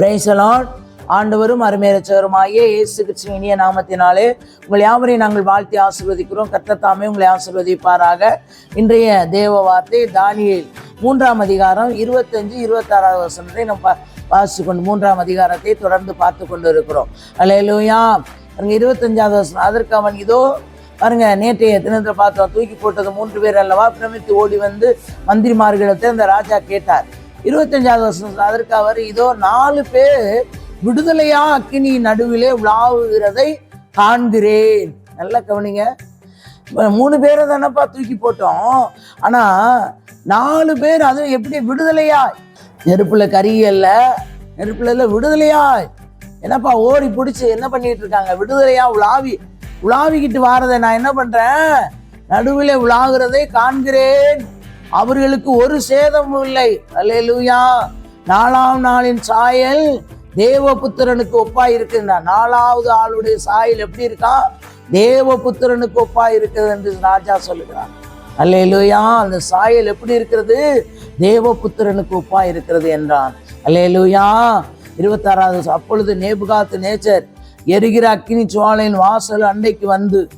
பிரைசலான் ஆண்டவரும் அருமையரச்சவருமாகிய இயேசு கிருஷ்ணன் இனிய நாமத்தினாலே உங்கள் யாவரையும் நாங்கள் வாழ்த்தி ஆசீர்வதிக்கிறோம். கர்த்தர் உங்களை ஆசீர்வதிப்பாராக. இன்றைய தேவ வார்த்தை தானியல் மூன்றாம் அதிகாரம் இருபத்தஞ்சு இருபத்தாறாவது வசனத்தை நம்ம பா- வாசித்து கொண்டு மூன்றாம் அதிகாரத்தை தொடர்ந்து பார்த்து கொண்டு இருக்கிறோம் அலையலூயா பாருங்க இருபத்தஞ்சாவது வசனம். அதற்கு அவன் இதோ பாருங்க நேற்றைய தினத்தில் பார்த்தோம் தூக்கி போட்டது மூன்று பேர் அல்லவா? பிரமித்து ஓடி வந்து மந்திரிமார்களிடத்தை அந்த ராஜா கேட்டார். இருபத்தஞ்சாவது வருஷம். அதற்கு அவர் இதோ நாலு பேர் விடுதலையா அக்கினி நடுவிலே உலாவுகிறதை காண்கிறேன். நல்லா கவனிங்க. மூணு பேரை தானப்பா தூக்கி போட்டோம். ஆனா நாலு பேர் அது எப்படி விடுதலையாய்? நெருப்புல கரியல்ல நெருப்புல இல்ல விடுதலையாய். என்னப்பா ஓடி பிடிச்சி என்ன பண்ணிட்டு இருக்காங்க? விடுதலையா உலாவி உலாவிக்கிட்டு வாரதை நான் என்ன பண்றேன்? நடுவில் உலாகிறதை காண்கிறேன். அவர்களுக்கு ஒரு சேதமும் இல்லை. அல்லேலூயா. நாலாம் நாளின் சாயல் தேவபுத்திரனுக்கு ஒப்பாய் இருக்குன்னா நாலாவது ஆளுடைய சாயல் எப்படி இருக்கா? தேவபுத்திரனுக்கு ஒப்பாய் இருக்கிறது என்று ராஜா சொல்லுகிறார் அல்லேலூயா. அந்த சாயல் எப்படி இருக்கிறது? தேவபுத்திரனுக்கு ஒப்பாய் இருக்கிறது என்றான். அல்லேலூயா. இருபத்தாறாவது அப்பொழுது நேபுகாத்து நேச்சர் எரிகிற அக்கினி சுவாலையின் வாசல் அண்டைக்கு வந்து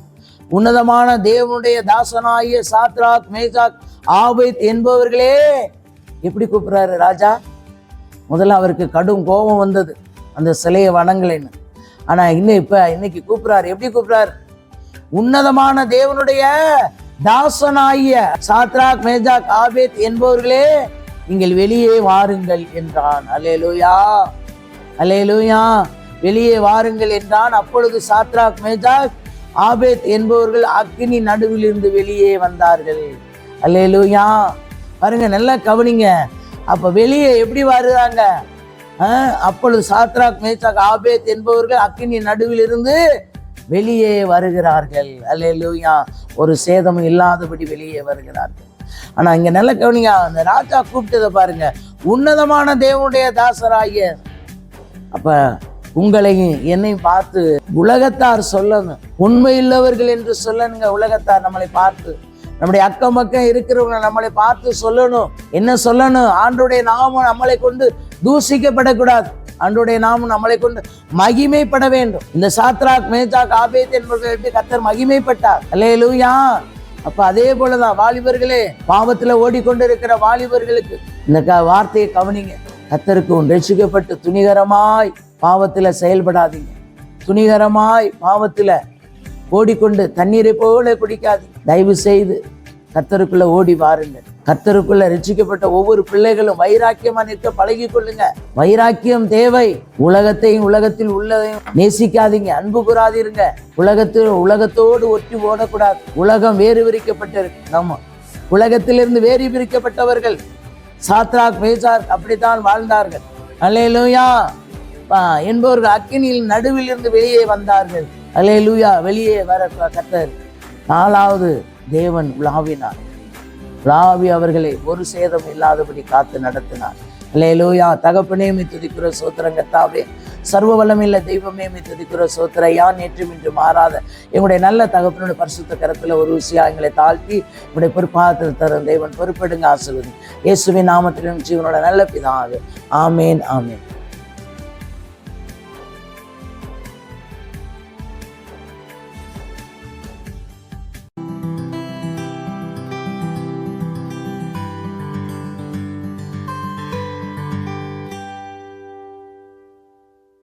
உன்னதமான தேவனுடைய தாசனாகிய சாத்ராக் மேசாக் ஆபேத் என்பவர்களே எப்படி கூப்பிடுறாரு ராஜா? முதல்ல அவருக்கு கடும் கோபம் வந்தது அந்த சிலையை வணங்கலைன்னு. ஆனால் இன்னும் இப்போ இன்னைக்கு கூப்பிடுறாரு. எப்படி கூப்பிடுறாரு? உன்னதமான தேவனுடைய தாசனாகிய சாத்ராக் மேஜாக் ஆபேத் என்பவர்களே நீங்கள் வெளியே வாருங்கள் என்றான். அலேலூயா அலேலூயா வெளியே வாருங்கள் என்றான். அப்பொழுது சாத்ராக் மேஜாக் ஆபேத் என்பவர்கள் அக்னி நடுவில் இருந்து வெளியே வந்தார்கள். அல்லேலூயா. பாருங்க நல்லா கவனிங்க. அப்போ வெளியே எப்படி வருதாங்க? அப்பொழுது சாத்ராக் மேசாக் ஆபேத் என்பவர்கள் அக்கினி நடுவில் இருந்து வெளியே வருகிறார்கள். அல்லேலூயா. ஒரு சேதம் இல்லாதபடி வெளியே வருகிறார்கள். ஆனால் இங்கே நல்ல கவனிங்க அந்த ராஜா கூப்பிட்டதை பாருங்க. உன்னதமான தேவனுடைய தாசராகிய. அப்போ உங்களையும் என்னையும் பார்த்து உலகத்தார் சொல்லணும். உண்மையுள்ளவர்கள் என்று சொல்லணுங்க உலகத்தார் நம்மளை பார்த்து. நம்முடைய அக்கம் பக்கம் இருக்கிறவங்க நம்மளை பார்த்து சொல்லணும். என்ன சொல்லணும்? ஆண்டுடைய நாமம் நம்மளை கொண்டு தூசிக்கப்படக்கூடாது அன்றுடைய நாமம் நம்மளை கொண்டு மகிமைப்பட வேண்டும். இந்த சாத்ராக் மேஜாக் ஆபேத் என்பவர்கள் எப்படி கத்தர் மகிமைப்பட்டார்? அல்லேலூயா. அப்ப அதே போலதான் வாலிபர்களே பாவத்துல ஓடிக்கொண்டிருக்கிற வாலிபர்களுக்கு இந்த க- வார்த்தையை கவனிங்க. கத்தருக்கு ரட்சிக்கப்பட்டு துணிகரமாய் பாவத்துல செயல்படாதீங்க. துணிகரமாய் பாவத்துல ஓடிக்கொண்டு தண்ணீரை போல குடிக்காது. தயவு செய்து கத்தருக்குள்ள ஓடி வாருங்கள். கத்தருக்குள்ள ரட்சிக்கப்பட்ட ஒவ்வொரு பிள்ளைகளும் வைராக்கியமா நிற்க பழகி கொள்ளுங்க. வைராக்கியம் தேவை. உலகத்தையும் உலகத்தில் உள்ளதையும் நேசிக்காதீங்க. அன்பு கூறாதீருங்க. உலகத்தில் உலகத்தோடு ஒட்டி ஓடக்கூடாது. உலகம் வேறு விரிக்கப்பட்டிருக்கு. நம்ம உலகத்திலிருந்து வேறு பிரிக்கப்பட்டவர்கள் சாத்ராக் மேசார் அப்படித்தான் வாழ்ந்தார்கள். அல்லேலூயா. என்பவர்கள் அக்கினியில் நடுவில் இருந்து வெளியே வந்தார்கள். அல்லேலூயா வெளியே வர கத்தர் நாலாவது தேவன் உலாவினார். உலாவி அவர்களை ஒரு சேதம் இல்லாதபடி காத்து நடத்தினார். அல்லேலூயா தகப்பனே தகப்பனேமி துதிக்கிற சோத்திரங்கத்தாவே சர்வ வல்லமில்ல தெய்வமே மீ துதிக்கிற சோத்திர யான் நேற்றும் இன்று மாறாத எங்களுடைய நல்ல தகப்பனோட பரிசுத்த கரத்தில் ஒரு விஷயம் எங்களை தாழ்த்தி உங்களுடைய பொறுப்பாகத்தில் தரும் தெய்வன் பொறுப்பெடுங்க ஆசிர்வதி இயேசுவின் நாமத்திலும் ஜீவனோட நல்ல பிதாவே. ஆமேன் ஆமேன்.